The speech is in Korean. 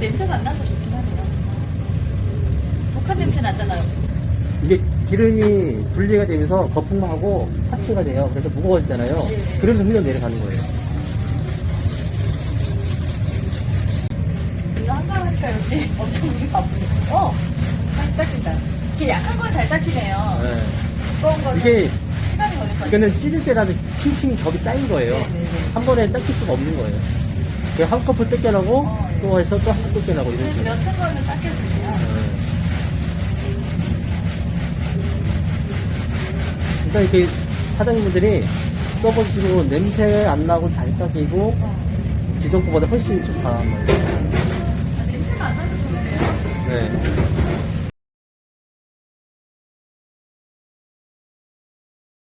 냄새가 안 나서 좋긴 하네요. 독한 냄새 나잖아요. 이게 기름이 분리가 되면서 거품하고 합체가 돼요. 그래서 무거워지잖아요. 네. 그러면서 흘러 내려가는 거예요. 이거 한가하니까 역시 엄청 우리 바쁘네. 어, 잘 닦인다. 이게 약한 건 잘 닦이네요. 네. 두꺼운 거는 이게 시간이 걸릴 것 같아요. 이거는 찌를 때라도 층층 접이 쌓인 거예요. 네, 네, 네. 한 번에 닦일 수가 없는 거예요. 그한 컵을 뜯겨나고 어, 예. 또 해서 또한컵 뜯겨나고 이런 식으로. 몇한 거는 닦여주네요. 네. 그러니까 이렇게 사장님들이 써보시고 냄새 안 나고 잘 닦이고 어. 기존 거보다 훨씬 좋다. 아, 냄새가 안 나서 좋네요. 네.